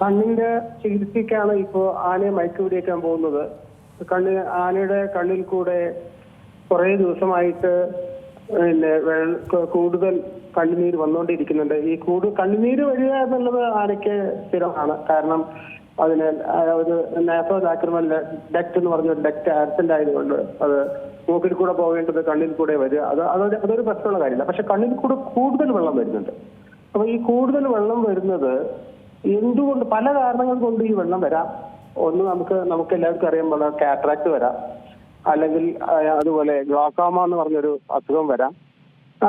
കണ്ണിന്റെ ചികിത്സയ്ക്കാണ് ഇപ്പോ ആനയെ മയക്കുപിടിയേക്കാൻ പോകുന്നത്. കണ്ണ് ആനയുടെ കണ്ണിൽ കൂടെ കുറേ ദിവസമായിട്ട് പിന്നെ കൂടുതൽ കണ്ണുനീര് വന്നുകൊണ്ടിരിക്കുന്നുണ്ട് ഈ കൂടുതൽ കണ്ണുനീര് വരിക എന്നുള്ളത് ആനയ്ക്ക് സ്ഥിരമാണ്. കാരണം അതിന് ഒരു നാസോ ലാക്രിമൽ ഡക്ട് എന്ന് പറഞ്ഞ ഡക്ട് ആബ്സെന്റ് ആയതുകൊണ്ട് അത് മൂക്കിൽ കൂടെ പോകേണ്ടത് കണ്ണിൽ കൂടെ വരിക. അത് അതൊരു അതൊരു പ്രശ്നമുള്ള കാര്യമില്ല. പക്ഷെ കണ്ണിൽ കൂടെ കൂടുതൽ വെള്ളം വരുന്നുണ്ട്. അപ്പൊ ഈ കൂടുതൽ വെള്ളം വരുന്നത് എന്തുകൊണ്ട് പല കാരണങ്ങൾ കൊണ്ട് ഈ വെള്ളം വരാം? ഒന്ന് നമുക്ക് നമുക്ക് എല്ലാവർക്കും അറിയാൻ പോലെ കാറ്ററാക്ട് വരാം. അല്ലെങ്കിൽ അതുപോലെ ഗ്ലോക്കോമ എന്ന് പറഞ്ഞൊരു അസുഖം വരാം.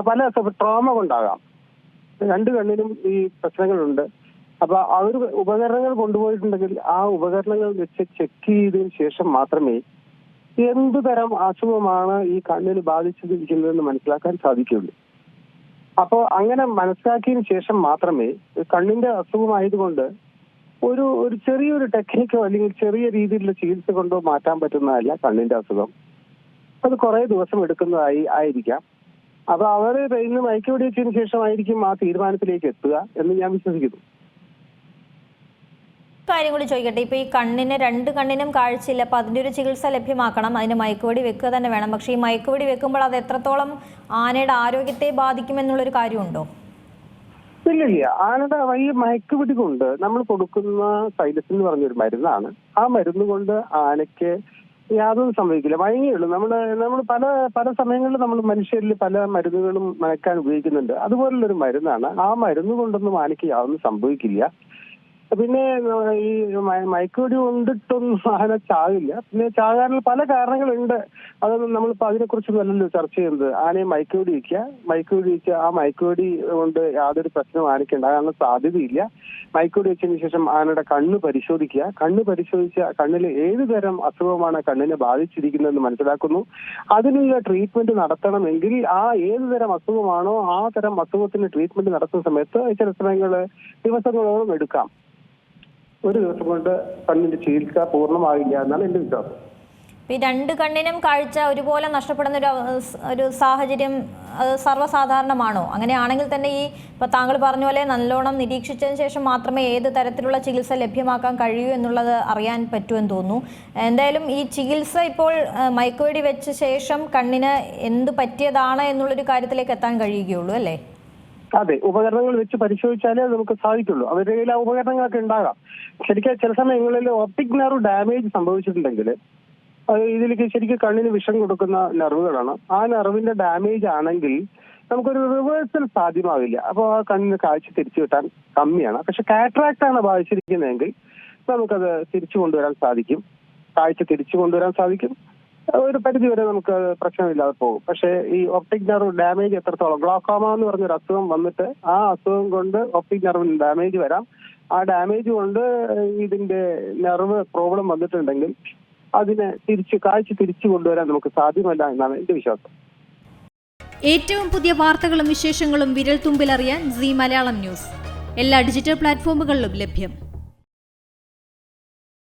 പല ട്രോമ കൊണ്ടാകാം. രണ്ട് കണ്ണിനും ഈ പ്രശ്നങ്ങളുണ്ട്. അപ്പൊ അവർ ഉപകരണങ്ങൾ കൊണ്ടുപോയിട്ടുണ്ടെങ്കിൽ ആ ഉപകരണങ്ങൾ വെച്ച് ചെക്ക് ചെയ്തതിന് ശേഷം മാത്രമേ എന്തു തരം അസുഖമാണ് ഈ കണ്ണിന് ബാധിച്ചിരിക്കുന്നതെന്ന് മനസ്സിലാക്കാൻ സാധിക്കുകയുള്ളൂ. അപ്പോൾ അങ്ങനെ മനസ്സിലാക്കിയതിനു ശേഷം മാത്രമേ കണ്ണിന്റെ അസുഖമായതുകൊണ്ട് ഒരു ഒരു ചെറിയൊരു ടെക്നിക്കോ അല്ലെങ്കിൽ ചെറിയ രീതിയിലുള്ള ചികിത്സ കൊണ്ടോ മാറ്റാൻ പറ്റുന്നതല്ല കണ്ണിന്റെ അസുഖം. അത് കുറെ ദിവസം എടുക്കുന്നതായി ആയിരിക്കാം. അപ്പൊ അവർ ഇന്ന് മയക്കുപിടി വെച്ചതിന് ശേഷമായിരിക്കും ആ തീരുമാനത്തിലേക്ക് എത്തുക എന്ന് ഞാൻ വിശ്വസിക്കുന്നു. കാര്യം കൂടി ചോദിക്കട്ടെ. ഇപ്പോൾ ഈ കണ്ണിന് രണ്ട് കണ്ണിനും കാഴ്ചയില്ല. അപ്പോൾ അതിന്റെ ഒരു ചികിത്സ ലഭ്യമാക്കണം. അതിന് മയക്കുവെടി വെക്കുക തന്നെ വേണം. പക്ഷെ ഈ മയക്കുവെടി വെക്കുമ്പോൾ അത് എത്രത്തോളം ആനയുടെ ആരോഗ്യത്തെ ബാധിക്കുമെന്നുള്ളൊരു കാര്യമുണ്ടോ? ഇല്ല ആനയുടെ ഈ മയക്കുപിടി കൊണ്ട് നമ്മൾ കൊടുക്കുന്ന സൈലസ് എന്ന് പറഞ്ഞൊരു മരുന്നാണ്. ആ മരുന്ന് കൊണ്ട് ആനയ്ക്ക് യാതൊന്നും സംഭവിക്കില്ല. മയങ്ങിയുള്ളൂ നമ്മൾ നമ്മൾ പല പല സമയങ്ങളിൽ നമ്മൾ മനുഷ്യരിൽ പല മരുന്നുകളും മയക്കാൻ ഉപയോഗിക്കുന്നുണ്ട്. അതുപോലുള്ളൊരു മരുന്നാണ്. ആ മരുന്ന് കൊണ്ടൊന്നും ആനയ്ക്ക് യാതൊന്നും സംഭവിക്കില്ല. പിന്നെ ഈ മയ- മയക്കുവെടി കൊണ്ടിട്ടൊന്നും ആന ചാകില്ല പിന്നെ ചാകാനുള്ള പല കാരണങ്ങളുണ്ട്. അതൊന്നും അതിനെ അതിനെക്കുറിച്ചൊന്നും അല്ലല്ലോ ചർച്ച ചെയ്യുന്നത്. ആനയെ മയക്കുവെടി വയ്ക്കുക. മയക്കുവെടി വെച്ച് ആ മയക്കുവെടി കൊണ്ട് യാതൊരു പ്രശ്നവും ആനയ്ക്ക് ഉണ്ടാകാനുള്ള സാധ്യതയില്ല. മയക്കുവെടി വെച്ചതിന് ശേഷം ആനയുടെ കണ്ണ് പരിശോധിക്കുക. കണ്ണ് പരിശോധിച്ച കണ്ണിൽ ഏത് തരം അസുഖമാണ് കണ്ണിനെ ബാധിച്ചിരിക്കുന്നതെന്ന് മനസ്സിലാക്കുന്നു. അതിനുള്ള ട്രീറ്റ്മെന്റ് നടത്തണമെങ്കിൽ ആ ഏത് തരം അസുഖമാണോ ആ തരം അസുഖത്തിന് ട്രീറ്റ്മെന്റ് നടത്തുന്ന സമയത്ത് ചില സമയങ്ങൾ ദിവസങ്ങളോളം എടുക്കാം. ഒരു ദിവസം കൊണ്ട് കണ്ണിന്റെ ചികിത്സ പൂർണമാകില്ല എന്നാണ് എന്റെ വിശ്വാസം. ഈ രണ്ട് കണ്ണിനും കാഴ്ച ഒരുപോലെ നഷ്ടപ്പെടുന്ന ഒരു ഒരു സാഹചര്യം സർവസാധാരണമാണോ? അങ്ങനെയാണെങ്കിൽ തന്നെ ഈ ഇപ്പോൾ താങ്കൾ പറഞ്ഞ പോലെ നല്ലോണം നിരീക്ഷിച്ചതിന് ശേഷം മാത്രമേ ഏത് തരത്തിലുള്ള ചികിത്സ ലഭ്യമാക്കാൻ കഴിയൂ എന്നുള്ളത് അറിയാൻ പറ്റുമെന്ന് തോന്നുന്നു. എന്തായാലും ഈ ചികിത്സ ഇപ്പോൾ മയക്കുവെടി വെച്ച ശേഷം കണ്ണിന് എന്ത് പറ്റിയതാണ് എന്നുള്ളൊരു കാര്യത്തിലേക്ക് എത്താൻ കഴിയുകയുള്ളൂ അല്ലേ? അതെ ഉപകരണങ്ങൾ വെച്ച് പരിശോധിച്ചാലേ നമുക്ക് സാധിക്കുള്ളൂ. അവരുടെ കയ്യിൽ ആ ഉപകരണങ്ങളൊക്കെ ഉണ്ടാകാം. ശരിക്കും ചില സമയങ്ങളിൽ ഓപ്റ്റിക് നെർവ് ഡാമേജ് സംഭവിച്ചിട്ടുണ്ടെങ്കിൽ ഇതിലേക്ക് ശരിക്കും കണ്ണിന് വിഷം കൊടുക്കുന്ന നെർവുകളാണ് ആ നെർവിന്റെ ഡാമേജ് ആണെങ്കിൽ നമുക്കൊരു റിവേഴ്സൽ സാധ്യമാവില്ല. അപ്പോൾ ആ കണ്ണിന് കാഴ്ച തിരിച്ചു കിട്ടാൻ കമ്മിയാണ്. പക്ഷെ കാറ്ററാക്ട് ആണ് ബാധിച്ചിരിക്കുന്നതെങ്കിൽ നമുക്കത് തിരിച്ചു കൊണ്ടുവരാൻ സാധിക്കും. കാഴ്ച തിരിച്ചു കൊണ്ടുവരാൻ സാധിക്കും. ഒരു പരിധി വരെ നമുക്ക് പ്രശ്നമില്ലാതെ പോകും. പക്ഷേ ഈ ഒപ്റ്റിക് നെർവ് ഡാമേജ് എത്രത്തോളം? ഗ്ലോക്കോമ എന്ന് പറഞ്ഞൊരു അസുഖം വന്നിട്ട് ആ അസുഖം കൊണ്ട് ഒപ്റ്റിക് നെർവിന് ഡാമേജ് വരാം. ആ ഡാമേജ് കൊണ്ട് ഇതിന്റെ നെർവ് പ്രോബ്ലം വന്നിട്ടുണ്ടെങ്കിൽ അതിനെ തിരിച്ച് കാഴ്ച തിരിച്ചു കൊണ്ടുവരാൻ നമുക്ക് സാധ്യമല്ല എന്നാണ് എന്റെ വിശ്വാസം. ഏറ്റവും പുതിയ വാർത്തകളും വിശേഷങ്ങളും വിരൽ തുമ്പിലറിയാൻ സി മലയാളം ന്യൂസ്. എല്ലാ ഡിജിറ്റൽ പ്ലാറ്റ്ഫോമുകളിലും ലഭ്യം.